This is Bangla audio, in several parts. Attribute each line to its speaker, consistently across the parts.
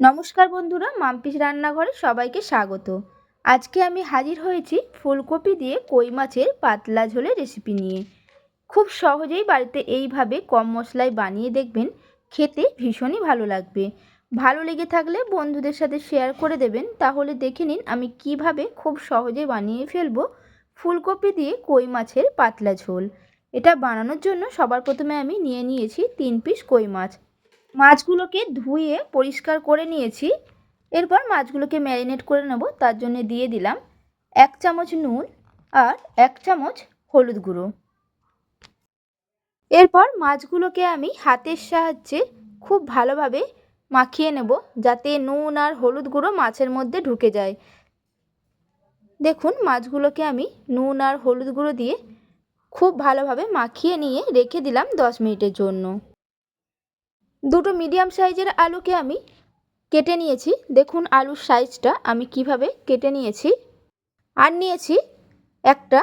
Speaker 1: নমস্কার বন্ধুরা, মাম্পিস রান্নাঘরে সবাইকে স্বাগত। আজকে আমি হাজির হয়েছি ফুলকপি দিয়ে কই মাছের পাতলা ঝোলের রেসিপি নিয়ে। খুব সহজেই বাড়িতে এইভাবে কম মশলায় বানিয়ে দেখবেন, খেতে ভীষণই ভালো লাগবে। ভালো লেগে থাকলে বন্ধুদের সাথে শেয়ার করে দেবেন, তাহলে দেখে নিন আমি কীভাবে খুব সহজে বানিয়ে ফেলব ফুলকপি দিয়ে কই মাছের পাতলা ঝোল। এটা বানানোর জন্য সবার প্রথমে আমি নিয়ে নিয়েছি তিন পিস কই মাছ। মাছগুলোকে ধুয়ে পরিষ্কার করে নিয়েছি। এরপর মাছগুলোকে ম্যারিনেট করে নেব, তার জন্য দিয়ে দিলাম এক চামচ নুন আর এক চামচ হলুদ গুঁড়ো। এরপর মাছগুলোকে আমি হাতের সাহায্যে খুব ভালোভাবে মাখিয়ে নেব, যাতে নুন আর হলুদ গুঁড়ো মাছের মধ্যে ঢুকে যায়। দেখুন, মাছগুলোকে আমি নুন আর হলুদ গুঁড়ো দিয়ে খুব ভালোভাবে মাখিয়ে নিয়ে রেখে দিলাম দশ মিনিটের জন্য। দুটো মিডিয়াম সাইজের আলুকে আমি কেটে নিয়েছি। দেখুন আলুর সাইজটা আমি কীভাবে কেটে নিয়েছি। আর নিয়েছি একটা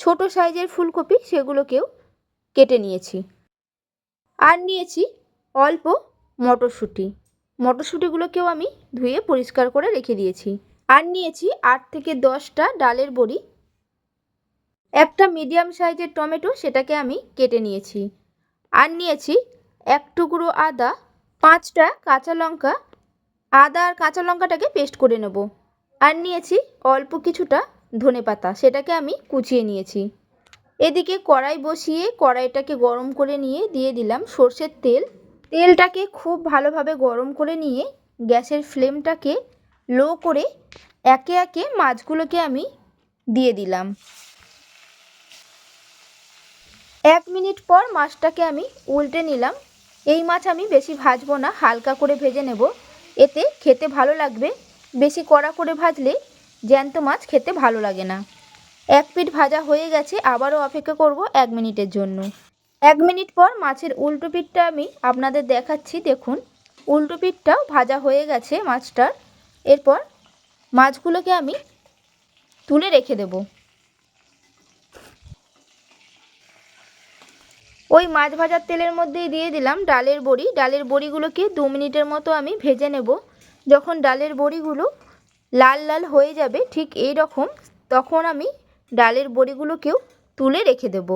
Speaker 1: ছোট সাইজের ফুলকপি, সেগুলোকেও কেটে নিয়েছি। আর নিয়েছি অল্প মটরশুঁটি। মটরশুঁটিগুলোকেও আমি ধুয়ে পরিষ্কার করে রেখে দিয়েছি। আর নিয়েছি আট থেকে দশটা ডালের বড়ি। একটা মিডিয়াম সাইজের টমেটো, সেটাকে আমি কেটে নিয়েছি। আর নিয়েছি এক টুকরো আদা, পাঁচটা কাঁচা লঙ্কা, আদা আর কাঁচা লঙ্কাটাকে পেস্ট করে নেব। আর নিয়েছি অল্প কিছুটা ধনে পাতা, সেটাকে আমি কুচিয়ে নিয়েছি। এদিকে কড়াই বসিয়ে কড়াইটাকে গরম করে নিয়ে দিয়ে দিলাম সর্ষের তেল। তেলটাকে খুব ভালোভাবে গরম করে নিয়ে গ্যাসের ফ্লেমটাকে লো করে একে একে মাছগুলোকে আমি দিয়ে দিলাম। এক মিনিট পর মাছটাকে আমি উল্টে নিলাম। এই মাছ আমি বেশি ভাজবো না, হালকা করে ভেজে নেব। এতে খেতে ভালো লাগবে। বেশি কড়া করে ভাজলে জ্যান্ত মাছ খেতে ভালো লাগে না। এক পিঠ ভাজা হয়ে গেছে, আবারও অপেক্ষা করব এক মিনিটের জন্য। এক মিনিট পর মাছের উল্টো পিঠটা আমি আপনাদের দেখাচ্ছি, দেখুন। উল্টো পিঠটাও ভাজা হয়ে গেছে মাছটার। এরপর মাছগুলোকে আমি তুলে রেখে দেবো। ওই মাছ ভাজার তেলের মধ্যেই দিয়ে দিলাম ডালের বড়ি। ডালের বড়িগুলোকে দু মিনিটের মতো আমি ভেজে নেব। যখন ডালের বড়িগুলো লাল লাল হয়ে যাবে ঠিক এই রকম, তখন আমি ডালের বড়িগুলোকেও তুলে রেখে দেব।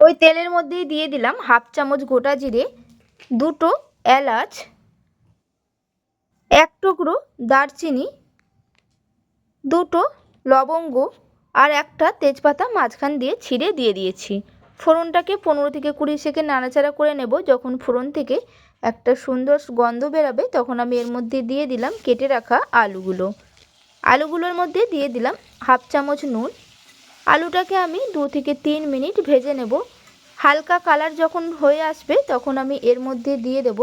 Speaker 1: ওই তেলের মধ্যেই দিয়ে দিলাম হাফ চামচ গোটা জিরে, দুটো এলাচ, এক টুকরো দারচিনি, দুটো লবঙ্গ আর একটা তেজপাতা মাঝখান দিয়ে ছিঁড়ে দিয়ে দিয়েছি। ফোড়নটাকে পনেরো থেকে কুড়ি সেকেন্ড নাড়াচাড়া করে নেব। যখন ফোড়ন থেকে একটা সুন্দর গন্ধ বেরাবে, তখন আমি এর মধ্যে দিয়ে দিলাম কেটে রাখা আলুগুলো। আলুগুলোর মধ্যে দিয়ে দিলাম হাফ চামচ নুন। আলুটাকে আমি দু থেকে তিন মিনিট ভেজে নেব। হালকা কালার যখন হয়ে আসবে, তখন আমি এর মধ্যে দিয়ে দেব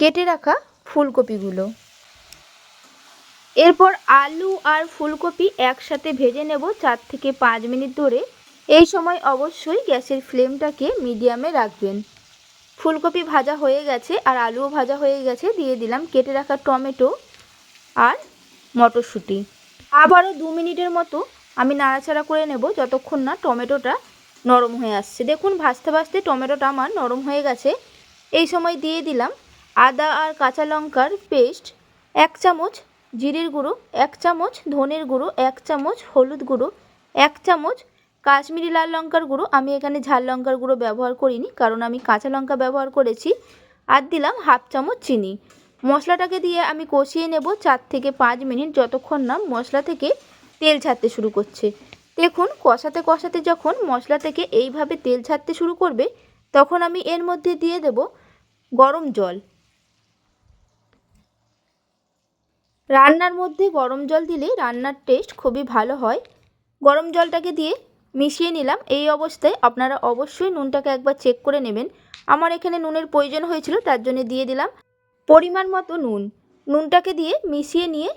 Speaker 1: কেটে রাখা ফুলকপিগুলো। এরপর আলু আর ফুলকপি একসাথে ভেজে নেব চার থেকে পাঁচ মিনিট ধরে। এই সময় অবশ্যই গ্যাসের ফ্লেমটাকে মিডিয়ামে রাখবেন। ফুলকপি ভাজা হয়ে গেছে আর আলুও ভাজা হয়ে গেছে, দিয়ে দিলাম কেটে রাখা টমেটো আর মটরশুঁটি। আবারও দু মিনিটের মতো আমি নাড়াচাড়া করে নেব যতক্ষণ না টমেটোটা নরম হয়ে আসছে। দেখুন, ভাজতে ভাজতে টমেটোটা আমার নরম হয়ে গেছে। এই সময় দিয়ে দিলাম আদা আর কাঁচা লঙ্কার পেস্ট এক চামচ জিরের গুঁড়ো, এক চামচ ধনের গুঁড়ো, এক চামচ হলুদ গুঁড়ো, এক চামচ কাশ্মীরি লাল লঙ্কার গুঁড়ো। আমি এখানে ঝাল লঙ্কার গুঁড়ো ব্যবহার করিনি, কারণ আমি কাঁচা লঙ্কা ব্যবহার করেছি। আর দিলাম হাফ চামচ চিনি। মশলাটাকে দিয়ে আমি কষিয়ে নেব চার থেকে পাঁচ মিনিট যতক্ষণ না মশলা থেকে তেল ছাড়তে শুরু করছে। দেখুন, কষাতে কষাতে যখন মশলা থেকে এইভাবে তেল ছাড়তে শুরু করবে, তখন আমি এর মধ্যে দিয়ে দেব গরম জল। রান্নার মধ্যে গরম জল দিলে রান্নার টেস্ট খুবই ভালো হয়। গরম জলটাকে দিয়ে মিশিয়ে নিলাম। এই অবস্থায় আপনারা অবশ্যই নুনটাকে একবার চেক করে নেবেন। আমার এখানে নুনের প্রয়োজন হয়েছিল, তার জন্য দিয়ে দিলাম পরিমাণ মতো নুন। নুনটাকে দিয়ে মিশিয়ে নিয়ে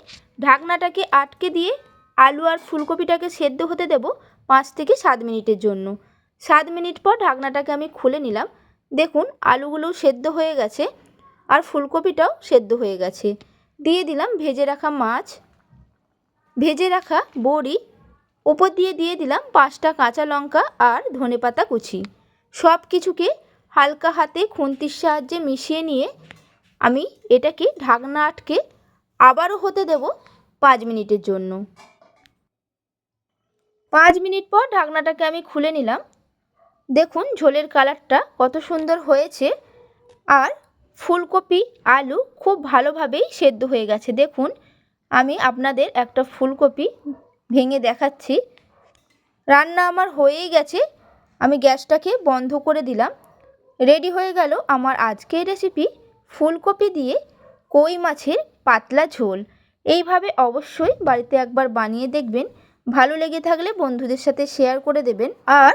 Speaker 1: ঢাকনাটাকে আটকে দিয়ে আলু আর ফুলকপিটাকে সেদ্ধ হতে দেব পাঁচ থেকে সাত মিনিটের জন্য। সাত মিনিট পর ঢাকনাটাকে আমি খুলে নিলাম। দেখুন, আলুগুলোও সেদ্ধ হয়ে গেছে আর ফুলকপিটাও সেদ্ধ হয়ে গেছে। দিয়ে দিলাম ভেজে রাখা মাছ। ভেজে রাখা বড়ি। ওপর দিয়ে দিয়ে দিলাম পাঁচটা কাঁচা লঙ্কা আর ধনেপাতা কুচি। সব কিছুকে হালকা হাতে খুন্তির সাহায্যে মিশিয়ে নিয়ে আমি এটাকে ঢাকনা আটকে আবারও হতে দেব পাঁচ মিনিটের জন্য। পাঁচ মিনিট পর ঢাকনাটাকে আমি খুলে নিলাম। দেখুন ঝোলের কালারটা কত সুন্দর হয়েছে। আর ফুলকপি, আলু খুব ভালোভাবেই সেদ্ধ হয়ে গেছে। দেখুন, আমি আপনাদের একটা ফুলকপি ভেঙে দেখাচ্ছি। রান্না আমার হয়েই গেছে। আমি গ্যাসটাকে বন্ধ করে দিলাম। রেডি হয়ে গেল আমার আজকের রেসিপি ফুলকপি দিয়ে কই মাছের পাতলা ঝোল। এইভাবে অবশ্যই বাড়িতে একবার বানিয়ে দেখবেন। ভালো লেগে থাকলে বন্ধুদের সাথে শেয়ার করে দেবেন। আর